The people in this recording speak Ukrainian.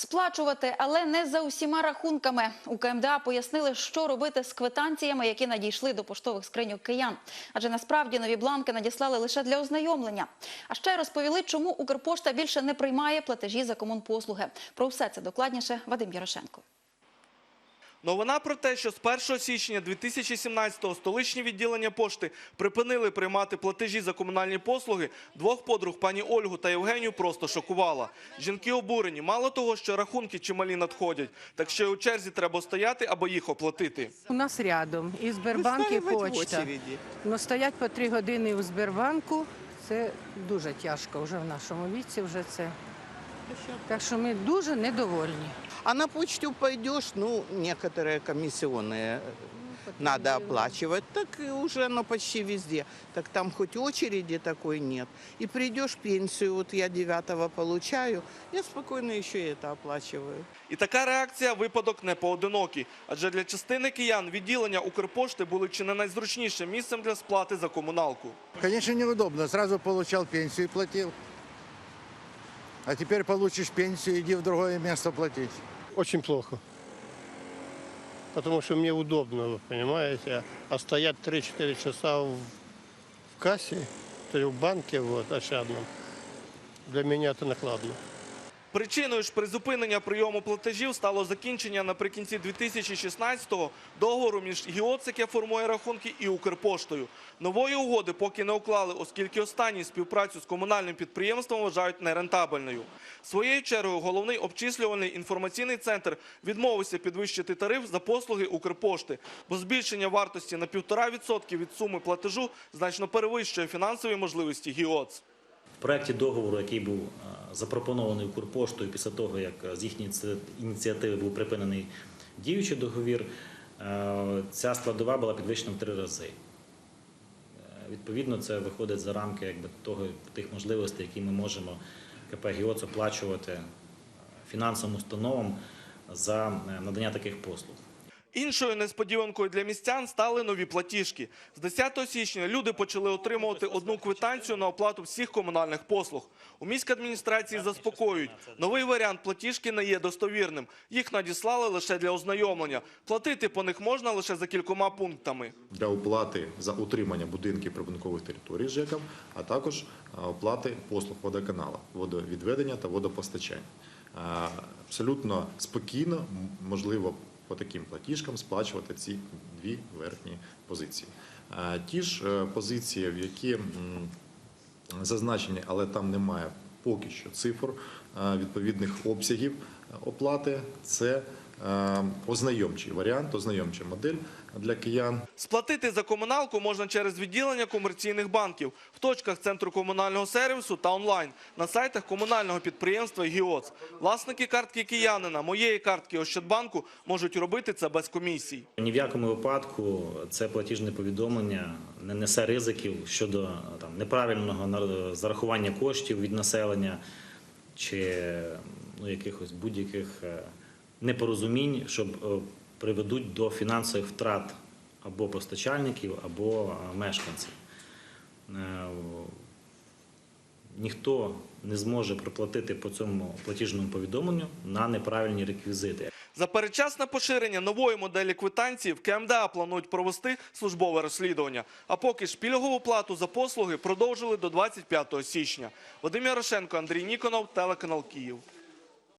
Сплачувати, але не за усіма рахунками. У КМДА пояснили, що робити з квитанціями, які надійшли до поштових скриньок киян. Адже насправді нові бланки надіслали лише для ознайомлення. А ще розповіли, чому Укрпошта більше не приймає платежі за комунпослуги. Про все це докладніше Вадим Ярошенко. Новина про те, що з 1 січня 2017-го столичні відділення пошти припинили приймати платежі за комунальні послуги, двох подруг пані Ольгу та Євгенію просто шокувала. Жінки обурені. Мало того, що рахунки чималі надходять, так ще й у черзі треба стояти, аби їх оплатити. У нас рядом і Сбербанк, і почта. Ну, стоять по три години у Сбербанку. Це дуже тяжко вже в нашому віці. Вже це. Так що ми дуже недовольні. А на почту пойдешь, ну, некоторые комиссионные э, надо оплачивать, так и уже оно почти везде. Так там хоть очереди такой нет. И придешь пенсию, вот я девятого получаю, я спокойно еще и это оплачиваю. І така реакція – випадок не поодинокий. Адже для частини киян відділення Укрпошти були чи не найзручнішим місцем для сплати за комуналку. Конечно, неудобно. Сразу получал пенсию и платил. А теперь получишь пенсию, иди в другое место платить. Очень плохо. Потому что мне удобно, вы понимаете. А стоять 3-4 часа в, в кассе, то есть в банке вот, ощадном, для меня это накладно. Причиною ж призупинення прийому платежів стало закінчення наприкінці 2016-го договору між ГІОЦ, яке формує рахунки, і Укрпоштою. Нової угоди поки не уклали, оскільки останні співпрацю з комунальним підприємством вважають нерентабельною. Своєю чергою головний обчислювальний інформаційний центр відмовився підвищити тариф за послуги Укрпошти, бо збільшення вартості на 1,5% від суми платежу значно перевищує фінансові можливості ГІОЦ. В проєкті договору, який був е, запропонований Укрпоштою після того, як е, з їхньої ініціативи був припинений діючий договір, е, ця складова була підвищена в три рази. Відповідно, це виходить за рамки якби, того, тих можливостей, які ми можемо КП «Гіоц» оплачувати фінансовим установам за надання таких послуг. Іншою несподіванкою для містян стали нові платіжки. З 10 січня люди почали отримувати одну квитанцію на оплату всіх комунальних послуг. У міській адміністрації заспокоюють, новий варіант платіжки не є достовірним. Їх надіслали лише для ознайомлення. Платити по них можна лише за кількома пунктами. для оплати за утримання будинків прибудинкових територій ЖЕКам, а також оплати послуг водоканала, водовідведення та водопостачання. Абсолютно спокійно можливо по таким платіжкам сплачувати ці дві верхні позиції. Ті ж е, позиції, в які зазначені, але там немає поки що цифр відповідних обсягів е, оплати. Це е, ознайомчий варіант, ознайомча модель для киян. Сплатити за комуналку можна через відділення комерційних банків в точках центру комунального сервісу та онлайн на сайтах комунального підприємства ГІОЦ. Власники картки киянина, моєї картки Ощадбанку можуть робити це без комісій. Ні в якому випадку це платіжне повідомлення не несе ризиків щодо там, неправильного зарахування коштів від населення чи ну, якихось будь-яких е, непорозумінь, що е, приведуть до фінансових втрат або постачальників, або е, мешканців. Ніхто не зможе проплатити по цьому платіжному повідомленню на неправильні реквізити. За передчасне поширення нової моделі квитанції в КМДА планують провести службове розслідування. А поки ж пільгову плату за послуги продовжили до 25 січня. Вадим Ярошенко, Андрій Ніконов, телеканал Київ.